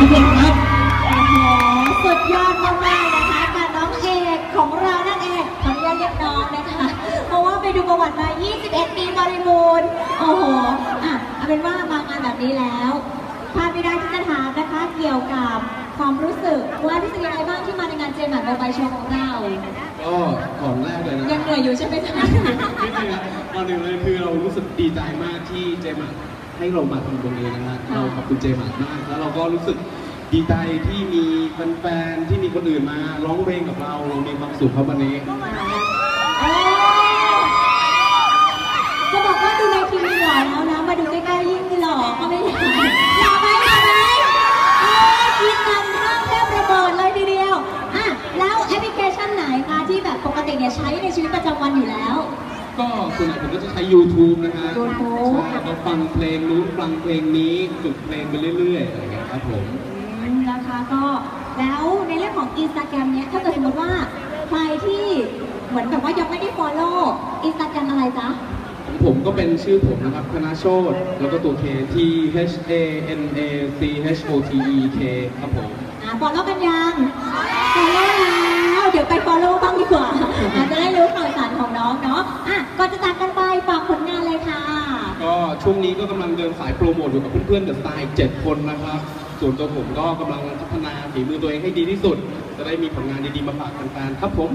ทุกคนครับ โอ้โหสุดยอดมากๆนะคะกับน้องเอกของเรานั่นเองขออนุญาตเรียกน้องนะคะ เพราะว่าไปดูประวัติมา 21 ปีบริบูรณ์ โอ้โห อะเอาเป็นว่ามางานแบบนี้แล้วพลาดไม่ได้ที่จะถามนะคะ เกี่ยวกับความรู้สึกว่ารู้สึกยังไงบ้างที่มาในงานเจมส์โมบายโชว์ของเราก็ก่อนแรกเลยนะ ยังเหนื่อยอยู่ใช่ไหมคะ นิดนึงนะก่อนหนึ่งเลยคือเรารู้สึกดีใจมากที่เจมา ให้เรามาทำตรงนี้นะฮะค่ะเราขอบคุณเจมากมากแล้วเราก็รู้สึกดีใจที่มีแฟนๆที่มีคนอื่นมาร้องเพลงกับเราเรามีความสุขครับวันนี้โอ้จะบอกว่าดูในทีวีหล่อแล้วนะมาดูใกล้ๆยิ่งหล่อก็ไม่ได้หล่อไหมหล่อไหมเออคิดกันข้างแทบระเบิดเลยทีเดียวอะแล้วแอปพลิเคชันไหนคะที่แบบปกติเนี่ยใช้ในชีวิตประจำวันอยู่แล้ว ก็ส่วนใหญ่ผมก็จะใช้ YouTube นะฮะ YouTube ใช่ก็ฟังเพลงนู้นฟังเพลงนี้ฝึกเพลงไปเรื่อยๆอะไรอย่างเงี้ยครับผม อืมนะคะก็แล้วในเรื่องของอินสตาแกรมเนี้ยถ้าเกิดสมมติว่าใครที่เหมือนแบบว่ายังไม่ได้ follow อินสตาแกรมอะไรจ๊ะ ของผมก็เป็นชื่อผมนะครับธนาโชตแล้วก็ตัว K T H A N A C H O T E K ครับผม อ่า follow กันยัง ช่วงนี้ก็กำลังเดินสายโปรโมทอยู่กับเพื่อนๆเดอะสไตล์เจ็ดคนนะครับ ส่วนตัวผมก็กำลังพัฒนาฝีมือตัวเองให้ดีที่สุด จะได้มีผลงานดีๆมาฝากแฟนๆครับผม